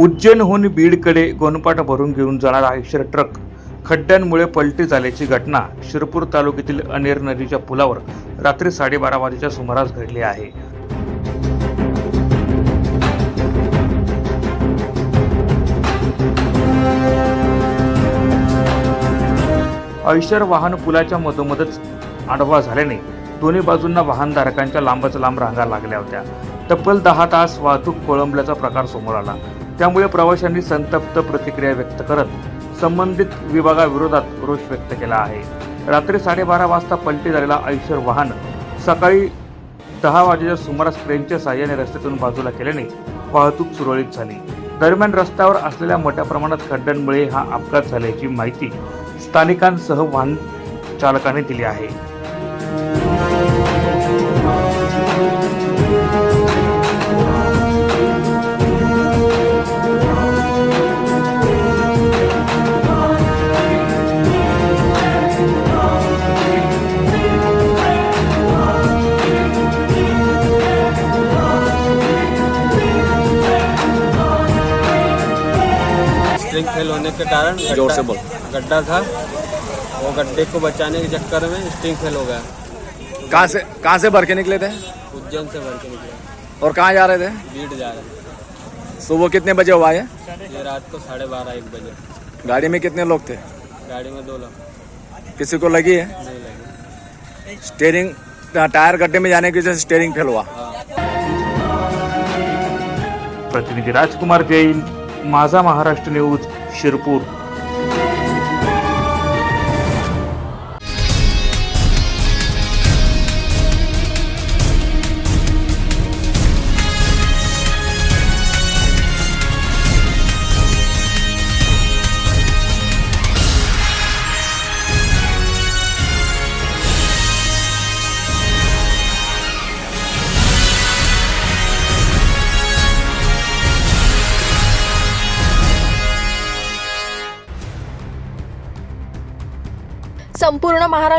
उज्जैनहून बीडकडे गोनपाट भरून घेऊन जाणारा आयशर ट्रक खड्ड्यांमुळे पलटी झाल्याची घटना शिरपूर तालुक्यातील अनेर नदीच्या पुलावर रात्री साडेबारा वाजेच्या सुमारास घडली आहे. ऐशर वाहन पुलाच्या मधोमधच आडवा झाल्याने दोन्ही बाजूंना वाहनधारकांच्या लांबच लांब रांगा लागल्या होत्या. तब्बल दहा तास वाहतूक कोळंबल्याचा प्रकार समोर आला. त्यामुळे प्रवाशांनी संतप्त प्रतिक्रिया व्यक्त करत संबंधित विभागाविरोधात रोष व्यक्त केला आहे. रात्री साडेबारा वाजता पलटी झालेला आयुष्यर वाहन सकाळी दहा वाजेच्या सुमारास क्रेनच्या साह्याने रस्त्यातून बाजूला केल्याने वाहतूक सुरळीत झाली. दरम्यान रस्त्यावर असलेल्या मोठ्या प्रमाणात खड्ड्यांमुळे हा अपघात झाल्याची माहिती स्थानिकांसह वाहन चालकाने दिली आहे. फेल होने के कारण ज़ोर से गड्ढा- गड्ढा था। वो गड्ढे को बचाने के चक्कर में स्प्रिंग फेल हो गया। कहाँ से कहाँ से भर के निकले थे? उज्जैन से भर के निकला। और कहाँ जा रहे थे? बीट जा रहे। थे सुबह कितने बजे हुआ ये? थे ये रात को साढ़े बारह एक बजे। गाड़ी में कितने लोग थे? गाड़ी में दो लोग। किसी को लगी है? नहीं लगे। स्टेयरिंग टायर गड्ढे में जाने की वजह से स्टेयरिंग फेल हुआ। हाँ। प्रतिनिधी राजकुमार जैन माझा महाराष्ट्र न्यूज़ शिरपूर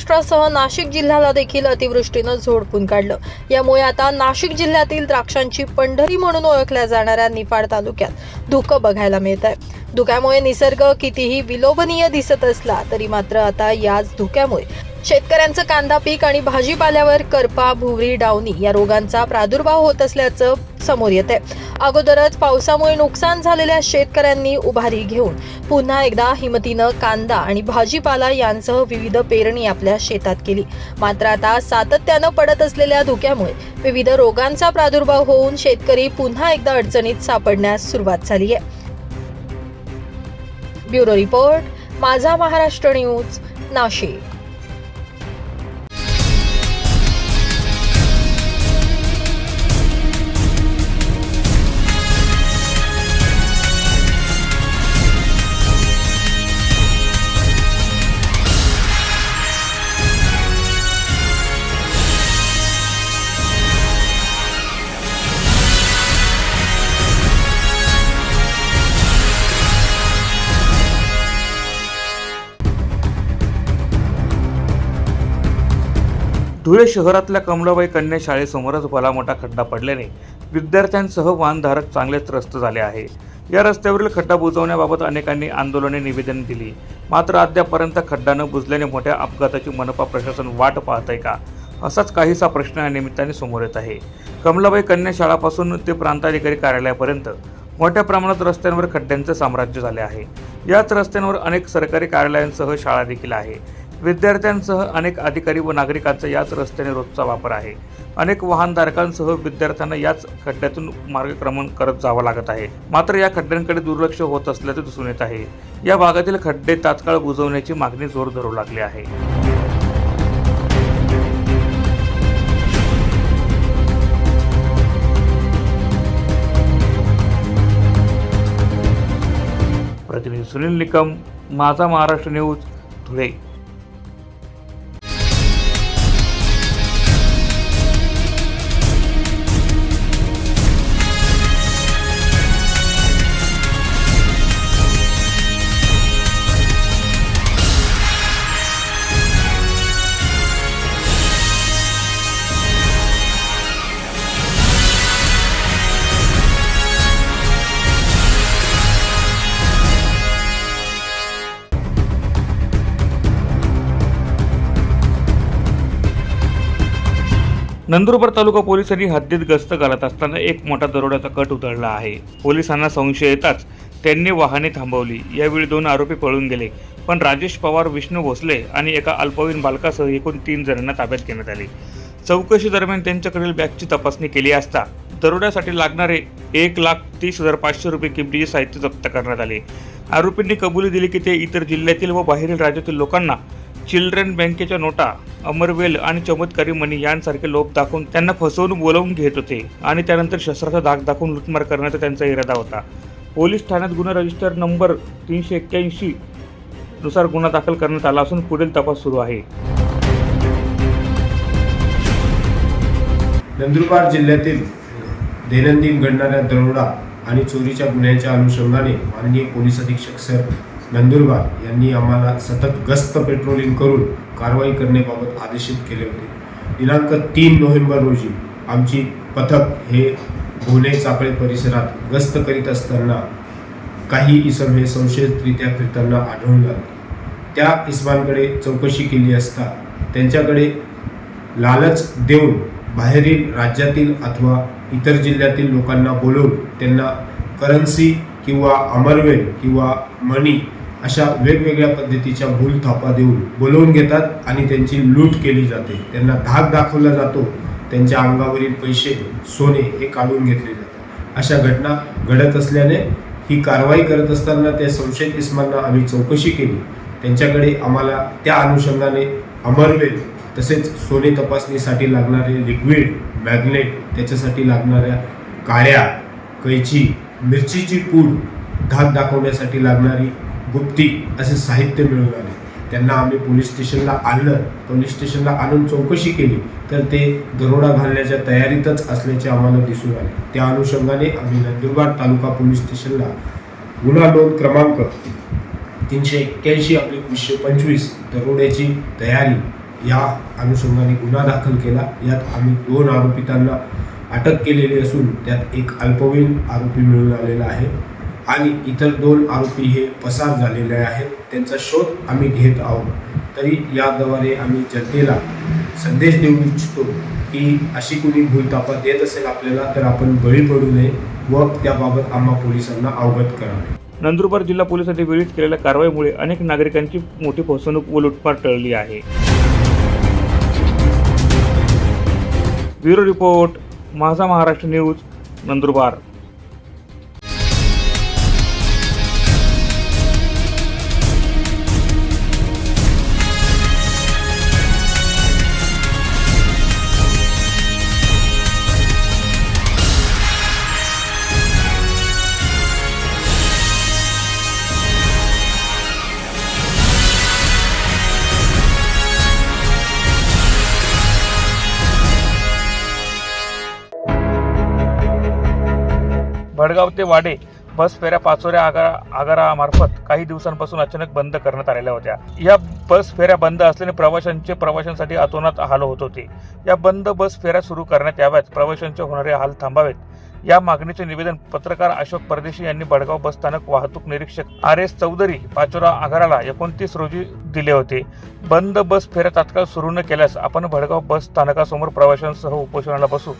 महाराष्ट्रासह नाशिक जिल्ह्याला देखील अतिवृष्टीनं झोडपून काढलं. यामुळे आता नाशिक जिल्ह्यातील द्राक्षांची पंढरी म्हणून ओळखल्या जाणाऱ्या निफाड तालुक्यात धुकं बघायला मिळत आहे धुक्यामुळे निसर्ग कितीही विलोभनीय दिसत असला तरी मात्र आता याच धुक्यामुळे शेतकऱ्यांचं कांदा पीक आणि भाजीपाल्यावर करपा भुवरी डावणी या रोगांचा प्रादुर्भाव होत असल्याचं समोर येत आहे अगोदरच पावसामुळे नुकसान झालेल्या शेतकऱ्यांनी उभारी घेऊन पुन्हा एकदा हिमतीनं कांदा आणि भाजीपाला यांसह विविध पेरणी आपल्या शेतात केली. मात्र आता सातत्यानं पडत असलेल्या धुक्यामुळे विविध रोगांचा प्रादुर्भाव होऊन शेतकरी पुन्हा एकदा अडचणीत सापडण्यास सुरुवात झाली आहे. ब्युरो रिपोर्ट माझा महाराष्ट्र न्यूज नाशिक. धुळे शहरातल्या कमलाबाई कन्या शाळेसमोरच भला मोठा खड्डा पडल्याने विद्यार्थ्यांसह वाहनधारक चांगलेच त्रस्त झाले आहे. या रस्त्यावरील खड्डा बुजवण्याबाबत अनेकांनी आंदोलने निवेदन दिली. मात्र अद्यापर्यंत खड्डा न बुजल्याने मोठ्या अपघाताची मनपा प्रशासन वाट पाहत आहे का? असाच काहीसा प्रश्न या निमित्ताने समोर येत आहे. कमलाबाई कन्या शाळापासून ते प्रांताधिकारी कार्यालयापर्यंत मोठ्या प्रमाणात रस्त्यांवर खड्ड्यांचे साम्राज्य झाले आहे. याच रस्त्यांवर अनेक सरकारी कार्यालयांसह शाळा देखील आहे. विद्यार्थ्यांसह अनेक अधिकारी व नागरिकांचा याच रस्त्याने रोजचा वापर आहे. अनेक वाहनधारकांसह विद्यार्थ्यांना याच खड्ड्यातून मार्गक्रमण करत जावं लागत आहे. मात्र या खड्ड्यांकडे दुर्लक्ष होत असल्याचे दिसून येत आहे. या भागातील खड्डे तात्काळ बुजवण्याची मागणी जोर धरू लागली आहे. प्रतिनिधी सुनील निकम माझा महाराष्ट्र न्यूज धुळे. नंदुरबार तालुका पोलिसांनी हद्दीत गस्त घालत असताना एक मोठा दरोड्याचा कट उतरला आहे. पोलिसांना संशय येताच त्यांनी वाहने थांबवली. यावेळी दोन आरोपी पळून गेले. पण राजेश पवार विष्णू भोसले आणि एका अल्पवयीन बालकासह एकूण तीन जणांना ताब्यात घेण्यात आले. चौकशी दरम्यान त्यांच्याकडील बॅगची तपासणी केली असता दरोड्यासाठी लागणारे एक लाख तीस हजार पाचशे रुपये किमतीचे साहित्य जप्त करण्यात आले. आरोपींनी कबुली दिली की ते इतर जिल्ह्यातील व बाहेरील राज्यातील लोकांना चिल्ड्रन बँकेच्या नोटा अमरवेल आणि चमत्कारी मणी यांसारखे लोभ दाखवून त्यांना फसवून बोलवून घेत होते आणि त्यानंतर शस्त्राचा धाक दाखवून लुटमार करण्याचा त्यांचा इरादा होता. पोलीस ठाण्यात गुन्हा रजिस्टर नंबर तीनशे एक्क्याऐंशी नुसार गुन्हा दाखल करण्यात आला असून पुढील तपास सुरू आहे. नंदुरबार जिल्ह्यातील दैनंदिन घडणाऱ्या दरोडा आणि चोरीच्या गुन्ह्यांच्या अनुषंगाने माननीय पोलीस अधीक्षक सर नंदुरबार यांनी आम्हाला सतत गस्त पेट्रोलिंग करून कारवाई करण्याबाबत आदेशित केले होते. दिनांक तीन नोव्हेंबर रोजी आमची पथक हे भुवने सापळे परिसरात गस्त करीत असताना काही इसम हे संशयितरित्या फिरताना आढळून आले. त्या इसमांकडे चौकशी केली असता त्यांच्याकडे लालच देऊन बाहेरील राज्यातील अथवा इतर जिल्ह्यातील लोकांना बोलवून त्यांना करन्सी किंवा अमरवेल किंवा मनी अशा वेगवेगळ्या पद्धतीच्या भूल थापा देऊन बोलवून घेतात आणि त्यांची लूट केली जाते. त्यांना धाक दाखवला जातो. त्यांच्या अंगावरील पैसे सोने हे काढून घेतले जातात. अशा घटना घडत असल्याने ही कारवाई करत असताना त्या संशयित इस्मांना आम्ही चौकशी केली. त्यांच्याकडे आम्हाला त्या अनुषंगाने अमरवेल तसेच सोने तपासणीसाठी लागणारे लिक्विड मॅग्नेट त्याच्यासाठी लागणाऱ्या काड्या कैची मिरचीची पूड धाक दाखवण्यासाठी लागणारी गुप्ती असे साहित्य मिळून आले. त्यांना आम्ही पोलीस स्टेशनला आणलं. पोलीस स्टेशनला आणून चौकशी केली. तर ते दरोडा घालण्याच्या तयारीतच असल्याचे आम्हाला दिसून आले. त्या अनुषंगाने आम्ही नंदुरबार तालुका पोलीस स्टेशनला गुन्हा नोंद क्रमांक तीनशे एक्क्याऐंशी आपली वीसशे पंचवीस दरोड्याची तयारी या अनुषंगाने गुन्हा दाखल केला. यात आम्ही दोन आरोपितांना अटक केलेली असून त्यात एक अल्पवयीन आरोपी मिळून आलेला आहे. आणि इतर दोन आरोपी हे पसार झालेले आहेत. त्यांचा शोध आम्ही घेत आहोत. तरी याद्वारे आम्ही जनतेला संदेश देऊ इच्छितो की अशी कुणी भूलतापा देत असेल आपल्याला तर आपण बळी पडू नये व त्याबाबत आम्हा पोलिसांना अवगत करावे. नंदुरबार जिल्हा पोलिसांनी वेळीच केलेल्या कारवाईमुळे अनेक नागरिकांची मोठी फसवणूक व लुटमार टळली आहे. ब्युरो रिपोर्ट माझा महाराष्ट्र न्यूज नंदुरबार. भडगाव ते वाडे बस फेऱ्या पाचोऱ्या आगारा आगारामार्फत काही दिवसांपासून अचानक बंद करण्यात आलेल्या होत्या. या बस फेऱ्या बंद असल्याने प्रवाशांचे प्रवाशांसाठी अतोनात हाल होत होते. या बंद बस फेऱ्या सुरू करण्यात याव्यात. प्रवाशांचे होणारे हाल थांबावेत. या मागणीचे निवेदन पत्रकार अशोक परदेशी यांनी भडगाव बस स्थानक वाहतूक निरीक्षक आर एस चौधरी पाचोरा आगाराला एकोणतीस रोजी दिले होते. बंद बस फेऱ्या तात्काळ सुरू न केल्यास आपण भडगाव बस स्थानकासमोर प्रवाशांसह उपोषणाला बसू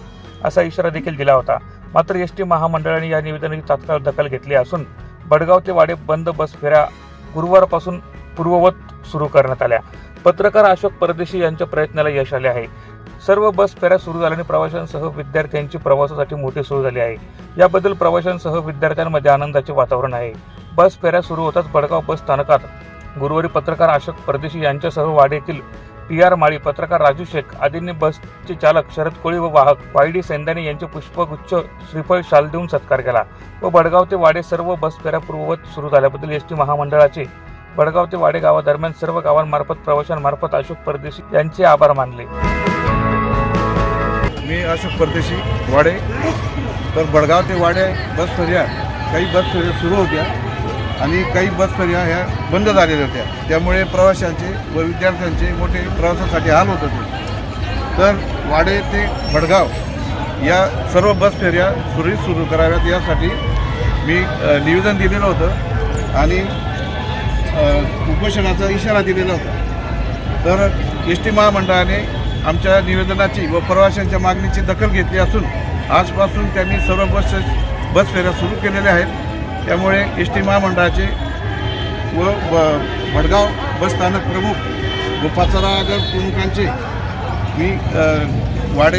असा इशारा देखील दिला होता. मात्र एस टी महामंडळाने या निवेदनाची तात्काळ दखल घेतली असून बडगाव ते वाडे बंद बस फेऱ्या गुरुवारपासून पूर्ववत सुरू करण्यात आल्या. पत्रकार अशोक परदेशी यांच्या प्रयत्नाला यश आले आहे. सर्व बस फेऱ्या सुरू झाल्याने प्रवाशांसह विद्यार्थ्यांची प्रवासासाठी मोठी सोय झाली आहे. याबद्दल प्रवाशांसह विद्यार्थ्यांमध्ये आनंदाचे वातावरण आहे. बस फेऱ्या सुरू होताच बडगाव बस स्थानकात गुरुवारी पत्रकार अशोक परदेशी यांच्यासह वाडे येथील पी आर माळी पत्रकार राजू शेख आदींनी बसचे चालक शरद कोळी व वाहक वायडी सैंदाने यांचे पुष्पगुच्छ श्रीफळ शाल देऊन सत्कार केला व बडगाव ते वाडे सर्व बस फेऱ्या पूर्ववत सुरू झाल्याबद्दल एस टी महामंडळाचे बडगाव ते वाडे गावादरम्यान सर्व गावांमार्फत प्रवाशांमार्फत अशोक परदेशी यांचे आभार मानले. मी अशोक परदेशी वाडे. तर बडगाव ते वाडे बस फेऱ्या काही बस फेऱ्या सुरू होत्या. आणि काही बस फेऱ्या ह्या बंद झालेल्या होत्या. त्यामुळे प्रवाशांचे व विद्यार्थ्यांचे मोठे प्रवासासाठी हाल होत होते. तर वाडे ते भडगाव या सर्व बस फेऱ्या सुरळीत सुरू कराव्यात यासाठी मी निवेदन दिलेलं होतं आणि उपोषणाचा इशारा दिलेला होता. तर एस टी महामंडळाने आमच्या निवेदनाची व प्रवाशांच्या मागणीची दखल घेतली असून आजपासून त्यांनी सर्व बस बस फेऱ्या सुरू केलेल्या आहेत. त्यामुळे एस टी महामंडळाचे व ब- भडगाव बसस्थानक प्रमुख व पाचारागर प्रमुखांचे मी वाडे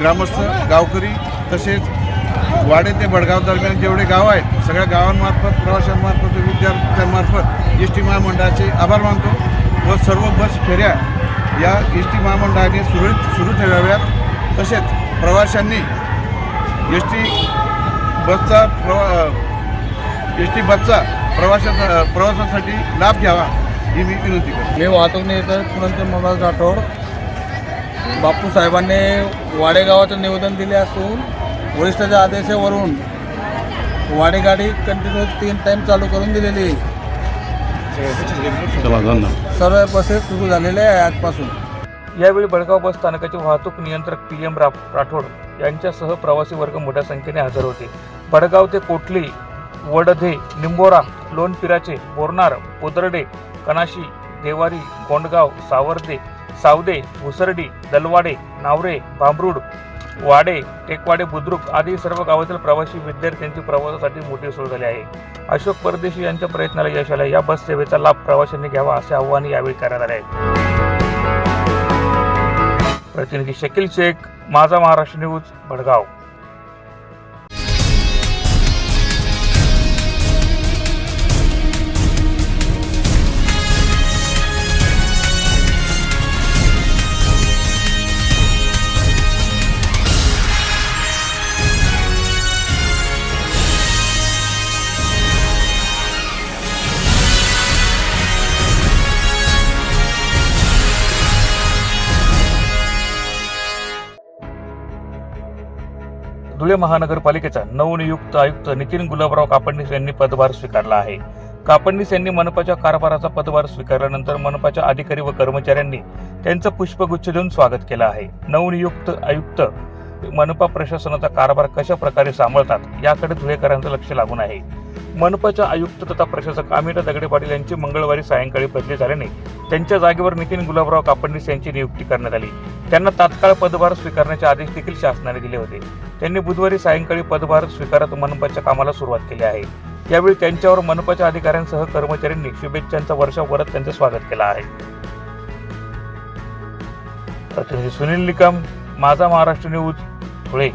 ग्रामस्थ गावकरी तसेच वाडे ते भडगाव दरम्यान जेवढे गाव आहेत सगळ्या गावांमार्फत प्रवाशांमार्फत विद्यार्थ्यांमार्फत एस टी महामंडळाचे आभार मानतो व सर्व बस फेऱ्या या एस टी महामंडळाने सुरू सुरू ठेवाव्यात. तसेच प्रवाशांनी एस टी बसचा प्रवा एस टी बसचा प्रवासा प्रवासासाठी लाभ घ्यावा ही मी विनंती करतो. मी वाहतूक नेते पुनंत मनोज राठोड. बापू साहेबांनी वाडेगावाचं निवेदन दिले असून वरिष्ठाच्या आदेशावरून वाडे गाडी कंटिन्यू तीन टाईम चालू करून दिलेली. आहे. सर्व बसेस सुरू झालेल्या आहे आजपासून. यावेळी बडगाव बस स्थानकाचे वाहतूक नियंत्रक पी एम राठोड यांच्यासह प्रवासी वर्ग मोठ्या संख्येने हजर होते. बडगाव ते कोटली वडधे निंबोरा लोणपिराचे बोरनार पोदर्डे कनाशी देवारी गोंडगाव सावर्दे सावदे भुसरडी दलवाडे नावरे भांबरूड वाडे टेकवाडे बुद्रुक आदी सर्व गावातील प्रवासी विद्यार्थ्यांची प्रवासासाठी मोठी सोय झाली आहे. अशोक परदेशी यांच्या प्रयत्नाला यश आले या बस सेवेचा लाभ प्रवाशांनी घ्यावा असे आव्हान यावेळी करण्यात आले आहे प्रतिनिधी शकील शेख माझा महाराष्ट्र न्यूज भडगाव. धुळे महानगरपालिकेचा नवनियुक्त आयुक्त नितीन गुलाबराव कापडणीस यांनी पदभार स्वीकारला आहे. कापडणीस यांनी मनपाच्या कारभाराचा पदभार स्वीकारल्यानंतर मनपाच्या अधिकारी व कर्मचाऱ्यांनी त्यांचं पुष्पगुच्छ देऊन स्वागत केलं आहे. नवनियुक्त आयुक्त मनपा प्रशासनाचा कारभार कशा प्रकारे सांभाळतात याकडे धुळेकरांचं लक्ष लागून आहे. मनपाच्या आयुक्त तथा प्रशासक अमिता दगडे पाटील यांची मंगळवारी सायंकाळी बदली झाल्याने त्यांच्या जागेवर नितीन गुलाबराव कापडणीस यांची नियुक्ती करण्यात आली. त्यांना तात्काळ पदभार स्वीकारण्याचे आदेश देखील शासनाने दिले होते. त्यांनी बुधवारी सायंकाळी पदभार स्वीकारत मनपाच्या कामाला सुरुवात केली आहे. यावेळी त्यांच्यावर मनपाच्या अधिकाऱ्यांसह कर्मचाऱ्यांनी शुभेच्छांचा वर्षाव करत त्यांचं स्वागत केलं आहे. प्रतिनिधी सुनील निकम माझा महाराष्ट्र न्यूज धुळे.